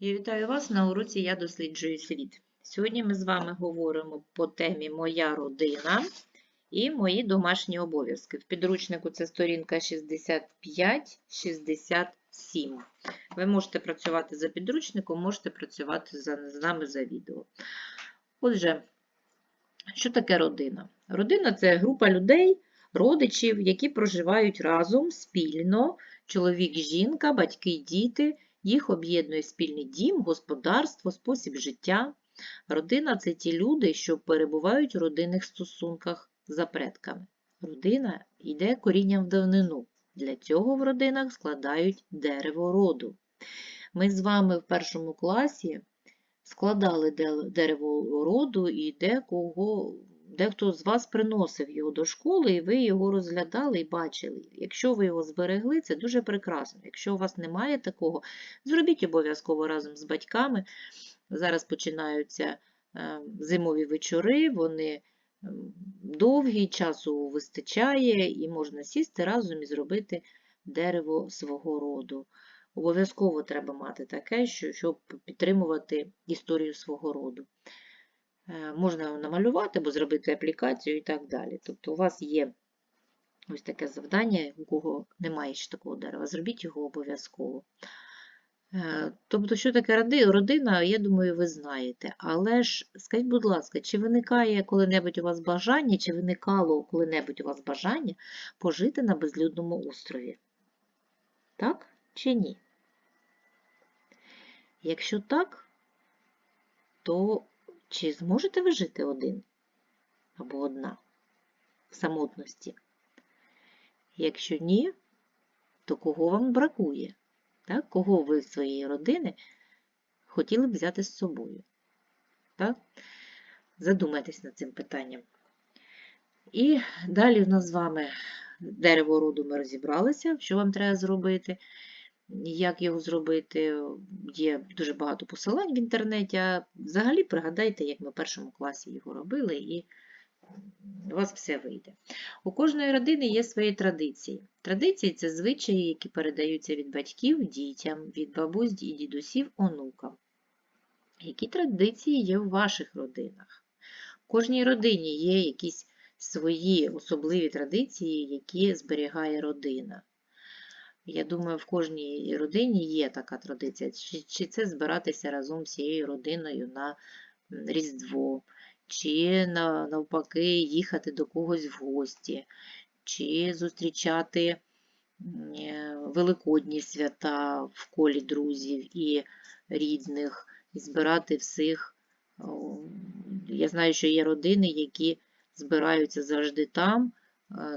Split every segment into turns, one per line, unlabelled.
Я вітаю вас на уроці Я досліджую світ. Сьогодні ми з вами говоримо по темі Моя родина і мої домашні обов'язки. В підручнику це сторінка 65-67. Ви можете працювати за підручником, можете працювати за, з нами за відео. Отже, що таке родина? Родина це група людей, родичів, які проживають разом спільно, чоловік, жінка, батьки, діти. Їх об'єднує спільний дім, господарство, спосіб життя. Родина це ті люди, що перебувають у родинних стосунках за предками. Родина йде корінням в давнину. Для цього в родинах складають дерево роду. Ми з вами в першому класі складали дерево роду і декого, дехто з вас приносив його до школи, і ви його розглядали і бачили. Якщо ви його зберегли, це дуже прекрасно. Якщо у вас немає такого, зробіть обов'язково разом з батьками. Зараз починаються е, зимові вечори, вони довгі, часу вистачає, і можна сісти разом і зробити дерево свого роду. Обов'язково треба мати таке, щоб підтримувати історію свого роду. Е, можна намалювати або зробити аплікацію і так далі. Тобто у вас є ось таке завдання, у кого немає ще такого дерева, зробіть його обов'язково. Е, тобто, що таке родина, я думаю, ви знаєте. Але ж, скажіть, будь ласка, чи виникає коли-небудь у вас бажання, чи виникало коли-небудь у вас бажання пожити на безлюдному острові? Так чи ні? Якщо так, то чи зможете ви жити один або одна в самотності? Якщо ні, то кого вам бракує? Так? Кого ви з своєї родини хотіли б взяти з собою? Так? Задумайтесь над цим питанням. І далі в нас з вами дерево роду ми розібралися, що вам треба зробити. Як його зробити, є дуже багато посилань в інтернеті. а Взагалі пригадайте, як ми в першому класі його робили, і у вас все вийде. У кожної родини є свої традиції. Традиції це звичаї, які передаються від батьків дітям, від бабусь і дідусів онукам. Які традиції є у ваших родинах? У кожній родині є якісь свої особливі традиції, які зберігає родина. Я думаю, в кожній родині є така традиція. Чи це збиратися разом всією родиною на Різдво, чи навпаки їхати до когось в гості, чи зустрічати великодні свята в колі друзів і рідних, і збирати всіх. Я знаю, що є родини, які збираються завжди там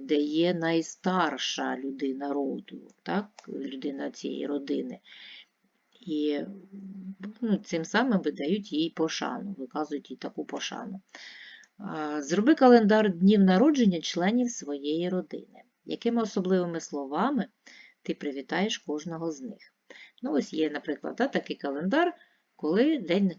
де є найстарша людина роду, так? людина цієї родини. І ну, цим самим видають їй пошану, виказують їй таку пошану. Зроби календар днів народження членів своєї родини. Якими особливими словами ти привітаєш кожного з них? Ну, ось є, наприклад, такий календар, коли день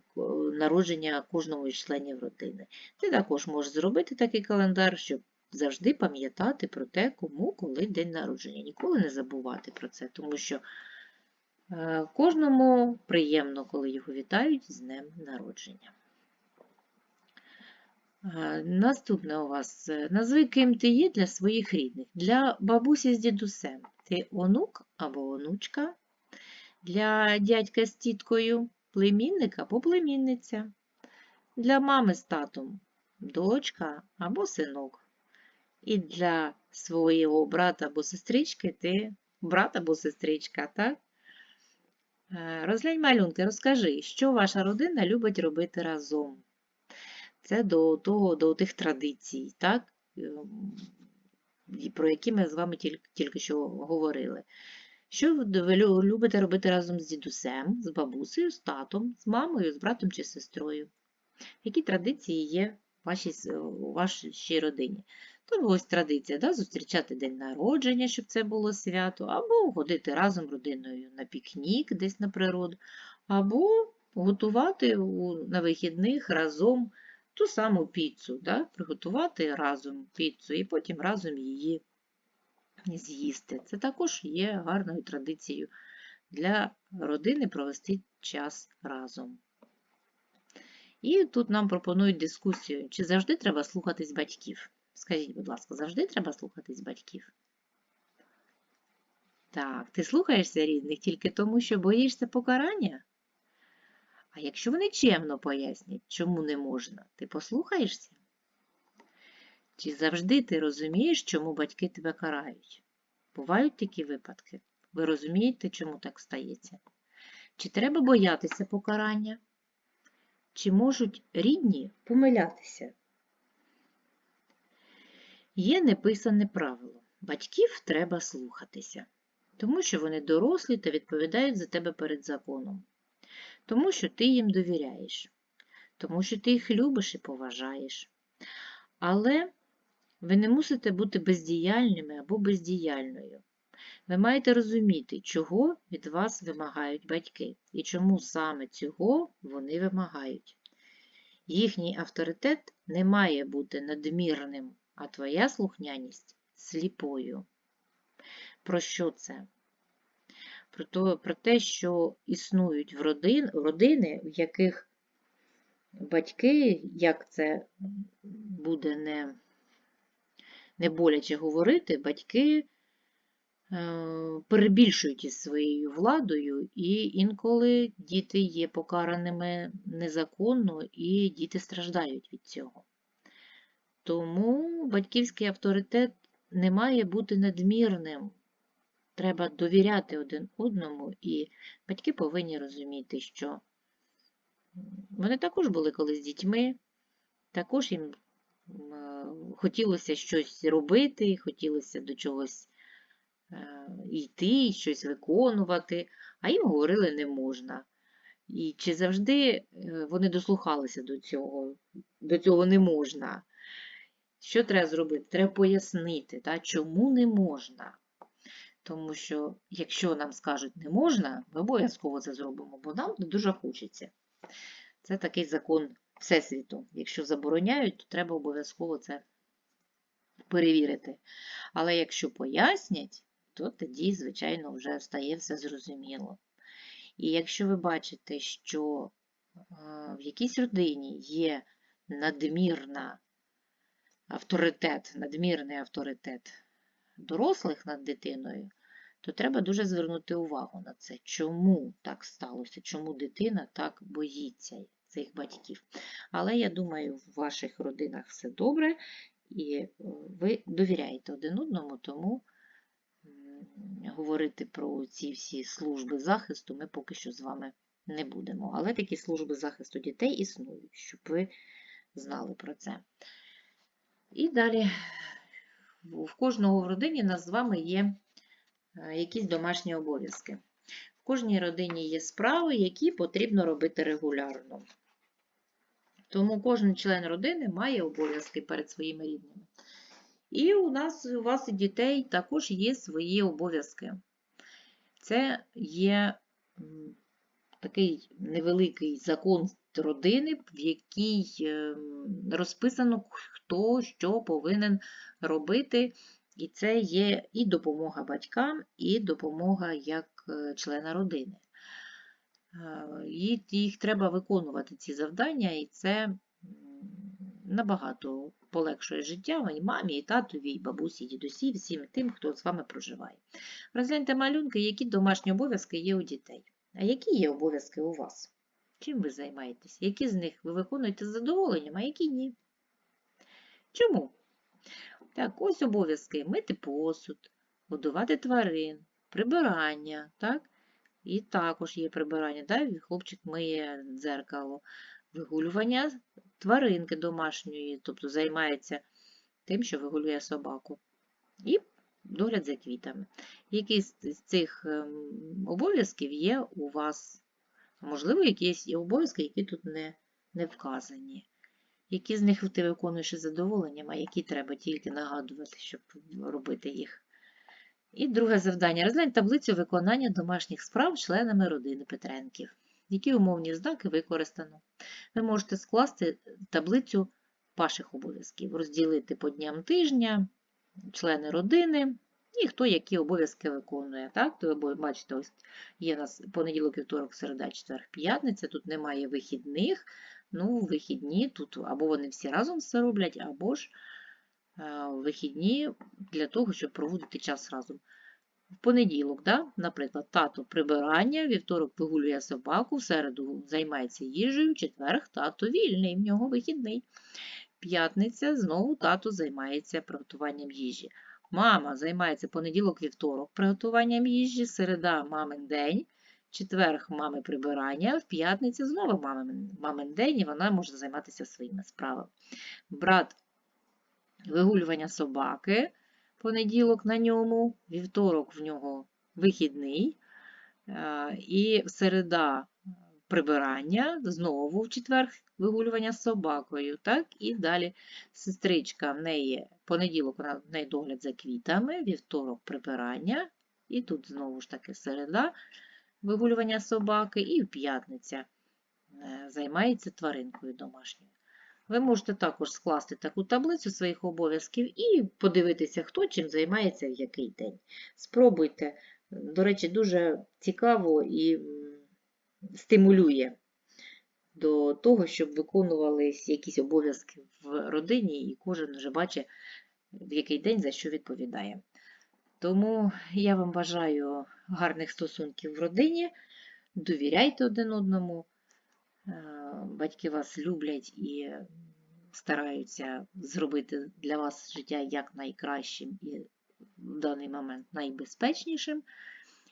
народження кожного із членів родини. Ти також можеш зробити такий календар, щоб завжди пам'ятати про те, кому коли день народження. Ніколи не забувати про це, тому що е, кожному приємно, коли його вітають з днем народження. Е, наступне у вас е, назви, ким ти є для своїх рідних. Для бабусі з дідусем ти онук або онучка, для дядька з тіткою племінник або племінниця, для мами з татом дочка або синок. І для свого брата або сестрички ти брат або сестричка, так? Е, розглянь малюнки, розкажи, що ваша родина любить робити разом. Це до того, до тих традицій, так? Ем, про які ми з вами тільки, тільки що говорили. Що ви любите робити разом з дідусем, з бабусею, з татом, з мамою, з братом чи сестрою? Які традиції є в вашій, у вашій родині? То ось традиція да, зустрічати день народження, щоб це було свято, або ходити разом родиною на пікнік десь на природу, або готувати у, на вихідних разом ту саму піцу, да, приготувати разом піцу і потім разом її з'їсти. Це також є гарною традицією для родини провести час разом. І тут нам пропонують дискусію, чи завжди треба слухатись батьків. Скажіть, будь ласка, завжди треба слухатись батьків? Так, ти слухаєшся рідних тільки тому, що боїшся покарання? А якщо вони чемно пояснять, чому не можна, ти послухаєшся? Чи завжди ти розумієш, чому батьки тебе карають? Бувають такі випадки? Ви розумієте, чому так стається? Чи треба боятися покарання? Чи можуть рідні помилятися? Є неписане правило. Батьків треба слухатися, тому що вони дорослі та відповідають за тебе перед законом, тому що ти їм довіряєш, тому що ти їх любиш і поважаєш. Але ви не мусите бути бездіяльними або бездіяльною. Ви маєте розуміти, чого від вас вимагають батьки і чому саме цього вони вимагають. Їхній авторитет не має бути надмірним, а твоя слухняність сліпою. Про що це? Про, то, про те, що існують в родин, родини, в яких батьки, як це буде не, не боляче говорити, батьки е, перебільшують із своєю владою, і інколи діти є покараними незаконно, і діти страждають від цього. Тому батьківський авторитет не має бути надмірним. Треба довіряти один одному, і батьки повинні розуміти, що вони також були колись дітьми, також їм хотілося щось робити, хотілося до чогось е, йти, щось виконувати, а їм говорили не можна. І чи завжди е, вони дослухалися до цього, до цього не можна? Що треба зробити? Треба пояснити, та, чому не можна. Тому що, якщо нам скажуть не можна, ми обов'язково це зробимо, бо нам дуже хочеться. Це такий закон Всесвіту. Якщо забороняють, то треба обов'язково це перевірити. Але якщо пояснять, то тоді, звичайно, вже стає все зрозуміло. І якщо ви бачите, що в якійсь родині є надмірна авторитет, надмірний авторитет дорослих над дитиною, то треба дуже звернути увагу на це, чому так сталося, чому дитина так боїться цих батьків. Але я думаю, в ваших родинах все добре, і е, ви довіряєте один одному, тому говорити про ці всі служби захисту ми поки що з вами не будемо. Але такі служби захисту дітей існують, щоб ви знали про це. І далі в кожного в родині нас з вами є е, якісь домашні обов'язки. В кожній родині є справи, які потрібно робити регулярно. Тому кожен член родини має обов'язки перед своїми рідними. І у нас у вас і дітей також є свої обов'язки. Це є такий невеликий закон родини, в якій ем, розписано, хто що повинен робити. І це є і допомога батькам, і допомога як е, члена родини. І їх треба виконувати ці завдання, і це набагато полегшує життя і мамі, і татові, і бабусі, і дідусі, всім тим, хто з вами проживає. Розгляньте малюнки, які домашні обов'язки є у дітей. А які є обов'язки у вас? Чим ви займаєтесь? Які з них ви виконуєте з задоволенням, а які ні? Чому? Так, ось обов'язки мити посуд, годувати тварин, прибирання, так? І також є прибирання, так? хлопчик миє дзеркало, вигулювання тваринки домашньої, тобто займається тим, що вигулює собаку. І догляд за квітами. Які з цих ем, обов'язків є у вас? Можливо, якісь є обов'язки, які тут не, не вказані. Які з них ти виконуєш із задоволенням, а які треба тільки нагадувати, щоб робити їх. І друге завдання. Розглянь таблицю виконання домашніх справ членами родини Петренків. Які умовні знаки використано. Ви можете скласти таблицю ваших обов'язків, розділити по дням тижня, члени родини і хто які обов'язки виконує. Так? То ви бачите, ось є у нас понеділок, вівторок, середа, четвер, п'ятниця, тут немає вихідних. Ну, вихідні тут або вони всі разом все роблять, або ж е, вихідні для того, щоб проводити час разом. В понеділок, да? наприклад, тато прибирання, вівторок вигулює собаку, в середу займається їжею, четверг тато вільний, в нього вихідний. П'ятниця знову тато займається приготуванням їжі. Мама займається понеділок, вівторок приготуванням їжі, середа мамин день, четверг мами прибирання, в п'ятницю знову мамин, мамин день, і вона може займатися своїми справами. Брат вигулювання собаки, понеділок на ньому, вівторок в нього вихідний, е, і середа прибирання, знову в четвер вигулювання з собакою, так, і далі сестричка в неї, понеділок в неї догляд за квітами, вівторок прибирання, і тут знову ж таки середа вигулювання собаки, і п'ятниця е, займається тваринкою домашньою. Ви можете також скласти таку таблицю своїх обов'язків і подивитися, хто чим займається в який день. Спробуйте. До речі, дуже цікаво і стимулює до того, щоб виконувались якісь обов'язки в родині, і кожен вже бачить, в який день за що відповідає. Тому я вам бажаю гарних стосунків в родині, довіряйте один одному, е, батьки вас люблять і стараються зробити для вас життя якнайкращим і в даний момент найбезпечнішим.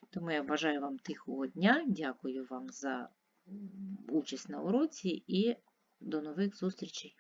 Тому я бажаю вам тихого дня, дякую вам за участь на уроці і до нових зустрічей!